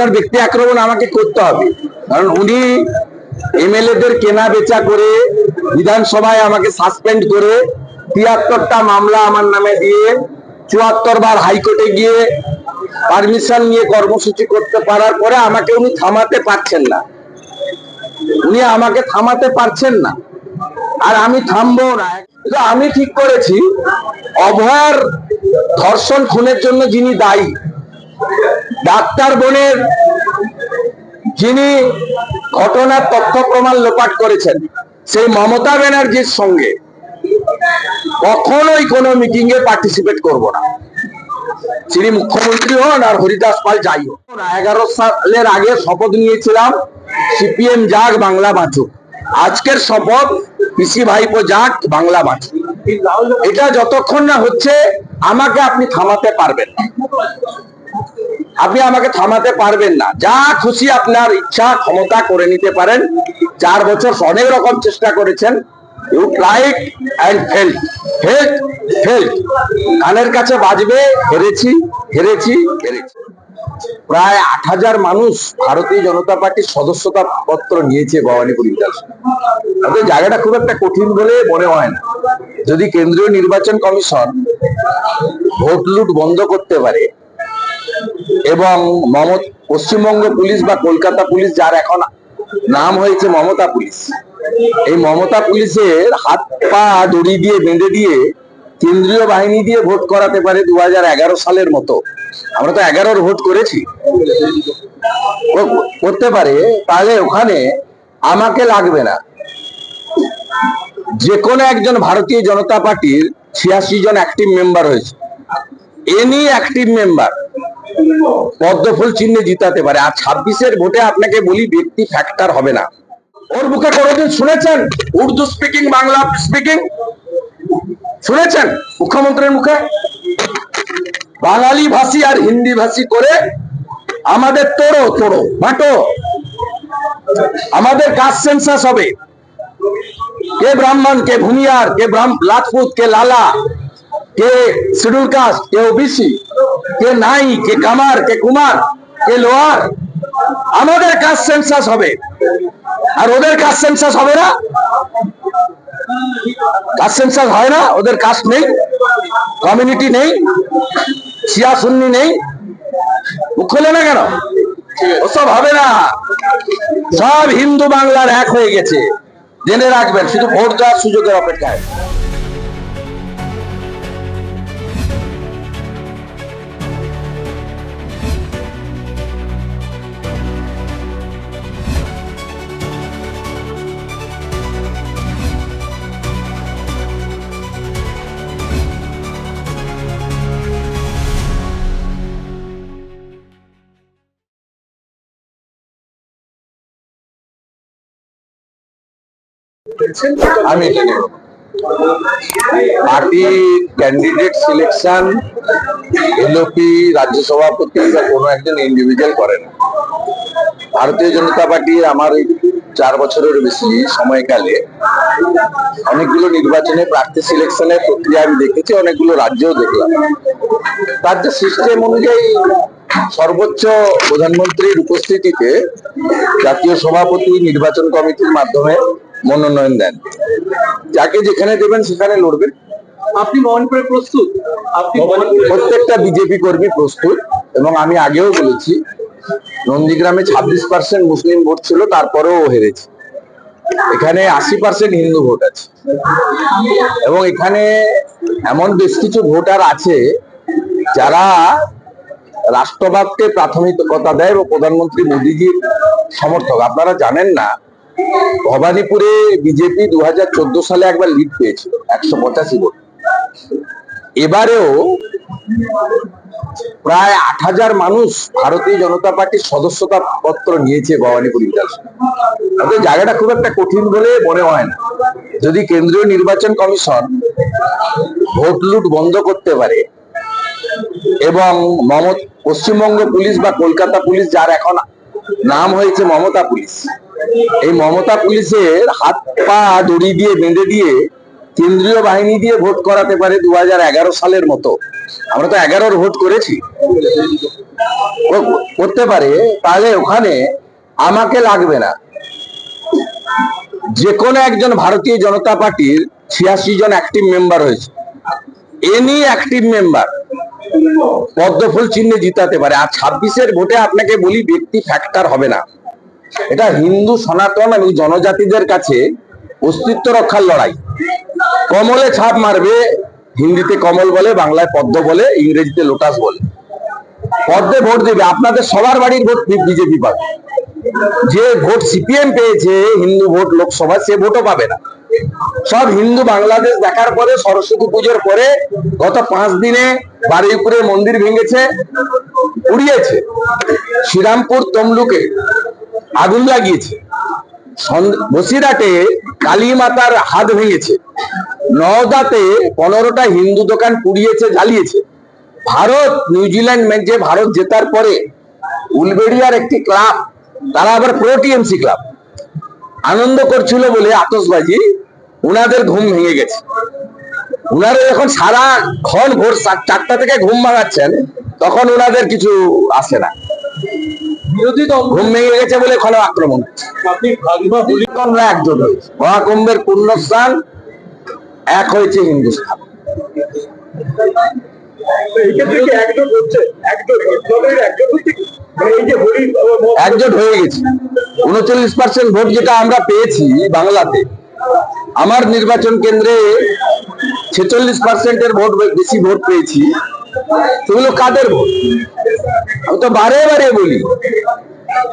ধরনের ব্যক্তি আক্রমণ আমাকে করতে হবে। কারণ উনি এমএলএদের কেনা বেচা করে বিধানসভায় আমাকে সাসপেন্ড করে তিয়াত্তরটা মামলা আমার নামে দিয়ে চুয়াত্তর বার হাইকোর্টে গিয়ে পারমিশন নিয়ে কর্মসূচি করতে পারার পরে আমাকে উনি থামাতে পারছেন না। উনি আমাকে থামাতে পারছেন না। আর আমি থামবো না। আমি ঠিক করেছি, অভয়ার ধর্ষণ খুনের জন্য যিনি দায়ী ডাক্তার বোনের যিনি ঘটনার তথ্য প্রমাণ লোপাট করেছেন, সেই মমতা ব্যানার্জির সঙ্গে কখনোই কোনো মিটিং এ পার্টিসিপেট করব না। তিনি মুখ্যমন্ত্রী হন আর হরিদাস পাল যাই হোক। এগারো সালের আগে শপথ নিয়েছিলাম, সিপিএম যাক, বাংলা বাঁচুক। আজকের শপথ পিসি ভাইপো যাক, বাংলা বাঁচুক। এটা যতক্ষণ না হচ্ছে, আমাকে আপনি থামাতে পারবেন আপনি আমাকে থামাতে পারবেন না। যা খুশি আপনার ইচ্ছা, ক্ষমতা করে নিতে পারেন। চার বছর অনেক রকম চেষ্টা করেছেন। You tried and fail felt felt কানের কাছে বাজবে, হেরেছি হেরেছি হেরেছি। প্রায় আট হাজার মানুষ ভারতীয় জনতা পার্টির সদস্যতা পত্র নিয়েছে ভবানীপুর বিধানসভা জায়গাটা খুব একটা কঠিন বলে মনে হয় না। যদি কেন্দ্রীয় নির্বাচন কমিশন ভোট লুট বন্ধ করতে পারে এবং মমত, পশ্চিমবঙ্গ পুলিশ বা কলকাতা পুলিশ, যার এখন নাম হয়েছে মমতা পুলিশ। এই মমতা পুলিশের হাত পা দড়ি দিয়ে বেঁধে দিয়ে কেন্দ্রীয় বাহিনী দিয়ে ভোট করাতে পারে দু সালের মতো। আমরা তো এগারোর ভোট করেছি। করতে পারে, তাহলে ওখানে আমাকে লাগবে না। যে কোনো একজন ভারতীয় জনতা পার্টির ছিয়াশি জন অ্যাক্টিভ মেম্বার হয়েছে। এনি অ্যাক্টিভ মেম্বার পদ্মফুল চিহ্নে জিতাতে পারে। আর ছাব্বিশের ভোটে আপনাকে বলি, ব্যক্তি ফ্যাক্টর হবে না। ওর মুখে কোনোদিন শুনেছেন? উর্দু স্পিকিং বাংলা স্পিকিং শুনেছেন মুখ্যমন্ত্রীর মুখে? বাঙালি ভাষী আর হিন্দি ভাষী করে আমাদের তোড়ো তোড়ো, বাটো। আমাদের কাস্ট সেন্সাস হবে। কে ব্রাহ্মণ, কে ভূমিয়ার, কে ব্রাহ্ম লাজপুত, কে লালা কে শিডিউল কাস্ট, কে ওবিসি কে নাই, কে কামার, কে কুমার, কে লোয়ার, আমাদের কাজ সেন্সাস হবে। আর ওদের কাজ সেন্সাস হবে না? কাজ সেন্সাস হয় না, ওদের কাস্ট নেই, কমিউনিটি নেই, শিয়া সুন্নি নেই। খোলে না কেন? ওসব হবে না। সব হিন্দু বাংলার এক হয়ে গেছে। জেনে রাখবেন, শুধু ভোট দেওয়ার সুযোগের অপেক্ষায়। আমি পার্টি ক্যান্ডিডেট সিলেকশন এলওপি রাজ্য সভাপতি বা কোনো একজন ইন্ডিভিজুয়াল করে না ভারতীয় জনতা পার্টি আমার চার বছরের বেশি সময়কালে অনেকগুলো নির্বাচনে প্রার্থী সিলেকশনের প্রক্রিয়া আমি দেখেছি, অনেকগুলো রাজ্যেও দেখলাম। তার যে সিস্টেম অনুযায়ী সর্বোচ্চ প্রধানমন্ত্রীর উপস্থিতিতে জাতীয় সভাপতি নির্বাচন কমিটির মাধ্যমে মনোনয়ন দেন। যাকে যেখানে দেবেন সেখানে লড়বেন আপনি মহনপুরে প্রস্তুত? আপনি প্রত্যেকটা বিজেপি কর্মী প্রস্তুত এবং আমি আগেও বলেছি নন্দীগ্রামে ছাব্বিশ পার্সেন্ট মুসলিম ভোট ছিল তারপরেও হেরেছে। এখানে আশি পার্সেন্ট হিন্দু ভোট আছে। এবং এখানে এমন বেশ কিছু ভোটার আছে যারা রাষ্ট্রবাদকে প্রাথমিকতা দেয় এবং প্রধানমন্ত্রী মোদীজির সমর্থক। আপনারা জানেন না ভবানীপুরে বিজেপি দু সালে একবার লিড পেয়েছিল, একশো পঁচাশি ভোট। এবারেও প্রায় আট হাজার মানুষ ভারতীয় জনতা পার্টির সদস্যতা পত্র নিয়েছে ভবানীপুর বিধানসভা। জায়গাটা খুব একটা কঠিন বলে মনে হয় না। যদি কেন্দ্রীয় নির্বাচন কমিশন ভোট লুট বন্ধ করতে পারে এবং মমত, পশ্চিমবঙ্গ পুলিশ বা কলকাতা পুলিশ, যার এখন নাম হয়েছে মমতা পুলিশ। এই মমতা পুলিশের হাত পা দড়ি দিয়ে বেঁধে দিয়ে কেন্দ্রীয় বাহিনী দিয়ে ভোট করাতে পারে দু সালের মতো। আমরা তো এগারোর ভোট করেছি। করতে পারে, তাহলে ওখানে আমাকে লাগবে না। যে কোনো একজন ভারতীয় জনতা পার্টির ছিয়াশি জন অ্যাক্টিভ মেম্বার হয়েছে। এনি অ্যাক্টিভ মেম্বার পদ্মফুল চিহ্নে জিতাতে পারে। আর ছাব্বিশের ভোটে আপনাকে বলি, ব্যক্তি ফ্যাক্টর হবে না। এটা হিন্দু সনাতন এবং জনজাতিদের কাছে অস্তিত্ব রক্ষার লড়াই। কমলে ছাপ মারবে, হিন্দিতে কমল বলে, বাংলায় পদ্ম বলে, ইংরেজিতে লোটাস বলে। পদ্মে ভোট দেবে। আপনাদের সবার বাড়ির ভোট বিজেপি পাবে। যে ভোট সিপিএম পেয়েছে, হিন্দু ভোট লোকসভা সে ভোটও পাবে না। সব হিন্দু বাংলাদেশ দেখার পরে, সরস্বতী পুজোর পরে গত পাঁচ দিনে বারুইপুরে মন্দির ভেঙেছে, উড়িয়েছে। শ্রীরামপুর তমলুকে আগুন লাগিয়েছে। বসিরহাটে কালী মাতার হাত ভেঙেছে। নওদাতে পনেরোটা হিন্দু দোকান পুড়িয়েছে, জ্বালিয়েছে। ভারত, নিউজিল্যান্ড ম্যাচে ভারত জেতার পরে উলবেড়িয়ার একটি ক্লাব, তারা আবার প্রো টিএমসি ক্লাব। আনন্দ করছিল বলে আতসবাজি উনাদের ঘুম ভেঙে গেছে। উনারা যখন সারা ক্ষণ ভোর চারটা থেকে ঘুম ভাঙাচ্ছেন তখন উনাদের কিছু আসে না। বিরোধী দল ঘুম ভেঙে গেছে বলে ওখানে আক্রমণ আমরা একজোট হয়েছে মহাকুম্ভের পুণ্যস্থান এক হয়েছে হিন্দুস্থান? মানে একজোট হয়ে গেছে। উনচল্লিশ পার্সেন্ট ভোট যেটা আমরা পেয়েছি বাংলাতে আমার নির্বাচন কেন্দ্রে ছেচল্লিশ পার্সেন্টের ভোট বেশি ভোট পেয়েছি। সেগুলো কাদের ভোট? আমি তো বারে বারে বলি,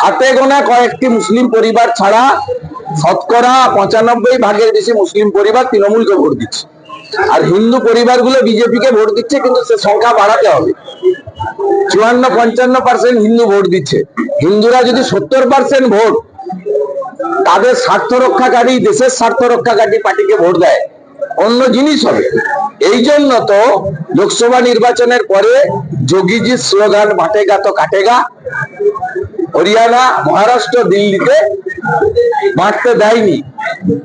হাতে গোনা কয়েকটি মুসলিম পরিবার ছাড়া শতকরা পঁচানব্বই ভাগের বেশি মুসলিম পরিবার তৃণমূলকে ভোট দিচ্ছে। আর হিন্দু পরিবারগুলো বিজেপিকে ভোট দিচ্ছে, কিন্তু সে সংখ্যা বাড়াতে হবে। চুয়ান্ন, পঞ্চান্ন পার্সেন্ট হিন্দু ভোট দিচ্ছে। হিন্দুরা যদি সত্তর পার্সেন্ট ভোট তাদের স্বার্থ রক্ষাকারী, দেশের স্বার্থ রক্ষাকারী পার্টিকে ভোট দেয়। অন্য জিনিস হবে, এই জন্য তো লোকসভা নির্বাচনের পরে যোগীজির স্লোগান বাটেগা তো কাটেগা হরিয়ানা, মহারাষ্ট্র, দিল্লিতে বাঁটতে দেয়নি,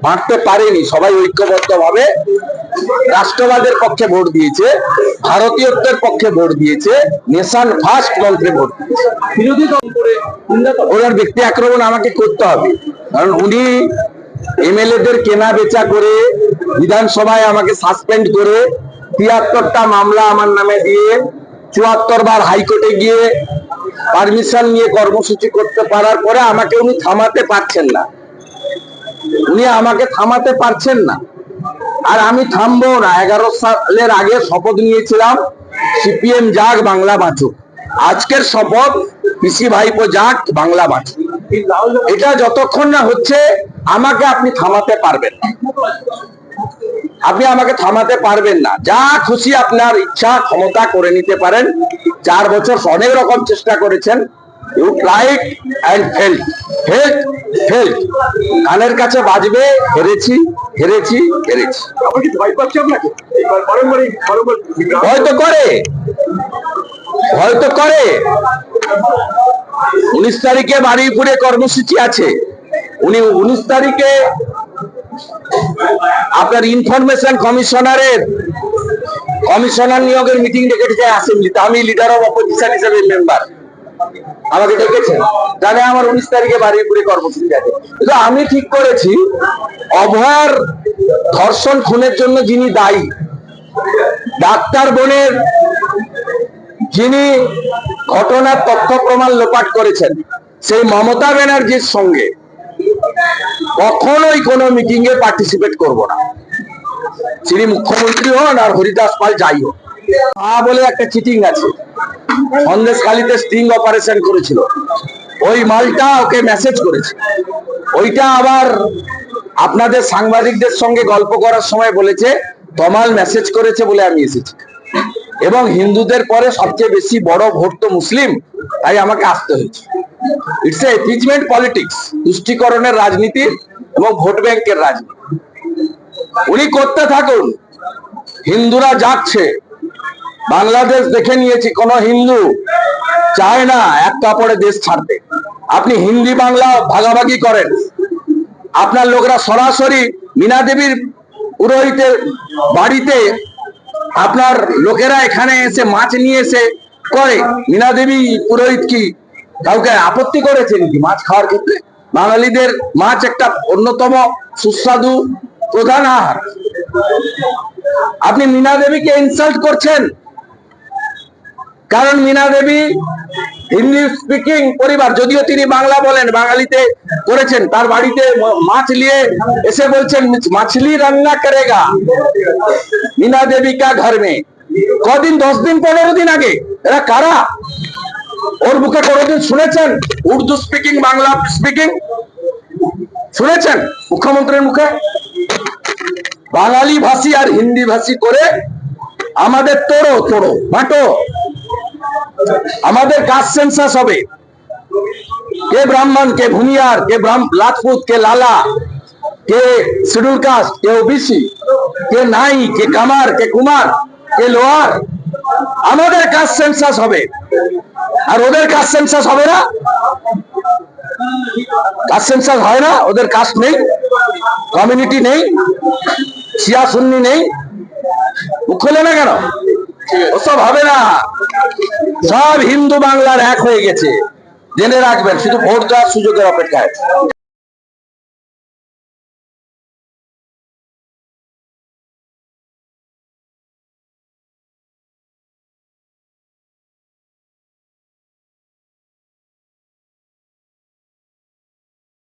বাঁটতে পারেনি। সবাই ঐক্যবদ্ধ ভাবে রাষ্ট্রবাদের পক্ষে ভোট দিয়েছে ভারতীয়ত্বের পক্ষে ভোট দিয়েছে নেশান ফার্স্ট মন্ত্রে ভোট দিয়েছে। বিরোধী দল করে করে। ওনার ব্যক্তি আক্রমণ আমাকে করতে হবে। কারণ উনি এমএলএ দের কেনা বেচা করে বিধানসভায় আমাকে সাসপেন্ড করে তিয়াত্তরটা মামলা আমার নামে দিয়ে চুয়াত্তর বার হাইকোর্টে গিয়ে পারমিশন নিয়ে কর্মসূচি করতে পারার পরে আমাকে উনি থামাতে পারছেন না। উনি আমাকে থামাতে পারছেন না। আর আমি থামবো না। এগারো সালের আগে শপথ নিয়েছিলাম। সিপিএম যাক, বাংলা বাঁচুক। আজকের শপথ পিসি ভাইপো যাক, বাংলা বাঁচুক। এটা যতক্ষণ না হচ্ছে, আমাকে আপনি থামাতে পারবেন না। আপনি আমাকে থামাতে পারবেন না। যা খুশি আপনার ইচ্ছা, ক্ষমতা করে নিতে পারেন। চার বছর অনেক রকম চেষ্টা করেছেন। You tried and fail felt felt কানের কাছে বাজবে, হেরেছি হেরেছি হেরেছি। হয়তো করে। হয়তো করে। উনিশ তারিখে বারুইপুরে কর্মসূচি আছে। উনি উনিশ তারিখে আপনার ইনফরমেশন কমিশনারের, কমিশনার নিয়োগের মিটিং ডেকেছে অ্যাসেম্বলিতে আমি লিডার অফ অপোজিশন হিসেবে মেম্বার আমাকে ডেকেছেন। জানে আমার উনিশ তারিখে বারুইপুরে কর্মসূচি আছে কিন্তু আমি ঠিক করেছি, অভয়ার ধর্ষণ খুনের জন্য যিনি দায়ী, ডাক্তার বোনের যিনি ঘটনার তথ্য প্রমাণ লোপাট করেছেন, সেই মমতা ব্যানার্জির সঙ্গে কখনোই কোনো মিটিং এ পার্টিসিপেট করব না। তিনি মুখ্যমন্ত্রী হন আর হরিদাস পাল যাই হোক। বলে একটা চিটিং আছে। সন্দেশখালিতে স্টিং অপারেশন করেছিল। ওই মালটা ওকে মেসেজ করেছে। ওইটা আবার আপনাদের সাংবাদিকদের সঙ্গে গল্প করার সময় বলেছে, তমাল মেসেজ করেছে বলে আমি এসেছি। এবং হিন্দুদের পরে সবচেয়ে বেশি বড় ভোট তো মুসলিম, তাই আমাকে আসতে হয়েছে। ইটস এ পলিটিক্স তুষ্টিকরণের রাজনীতি এবং ভোট ব্যাংকের রাজনীতি। উনি করতে থাকুন, হিন্দুরা যাচ্ছে। বাংলাদেশ দেখে নিয়েছি, কোন হিন্দু চায় না এক কাপড়ে দেশ ছাড়তে। আপনি হিন্দি বাংলা ভাগাভাগি করেন। আপনার লোকরা সরাসরি মীনা দেবীর পুরোহিতের বাড়িতে আপনার লোকেরা এখানে এসে মাছ নিয়ে এসে করে। মীনা দেবী পুরোহিত কি কাউকে আপত্তি করেছে নাকি মাছ খাওয়ার ক্ষেত্রে? বাঙালিদের মাছ একটা অন্যতম সুস্বাদু প্রধান আহার। আপনি মীনা দেবীকে ইনসাল্ট করছেন? কারণ মীনা দেবী হিন্দি স্পিকিং পরিবার, যদিও তিনি বাংলা বলেন, বাঙালিতে করেছেন, তার বাড়িতে মাছ নিয়ে এসে বলছেন, মাছলি রান্না করেগা মীনা দেবী কা ঘর মে কদিন, দশ দিন, পনেরো দিন আগে, এরা কারা? ওর মুখে কোনোদিন শুনেছেন? উর্দু স্পিকিং বাংলা স্পিকিং শুনেছেন মুখ্যমন্ত্রীর মুখে? বাঙালি ভাষী আর হিন্দি ভাষী করে আমাদের তোড়ো তোড়ো, বাটো। আমাদের কাস্ট সেন্সাস হবে। কে ব্রাহ্মণ, কে ভূমিয়ার, কে রাজপুত কে লালা, কে শিডিউল কাস্ট, কে ওবিসি কে নাই, কে কামার, কে কুমার, কে লোয়ার, আমাদের কাস্ট সেন্সাস হবে। আর ওদের কাস্ট সেন্সাস হবে না? কাস্ট সেন্সাস হয় না, ওদের কাস্ট নেই কমিউনিটি নেই শিয়া সুন্নি নেই খোলে না কেন? ওসব হবে না। সব হিন্দু বাংলার এক হয়ে গেছে। জেনে রাখবেন, শুধু ভোট দেওয়ার সুযোগের অপেক্ষায়।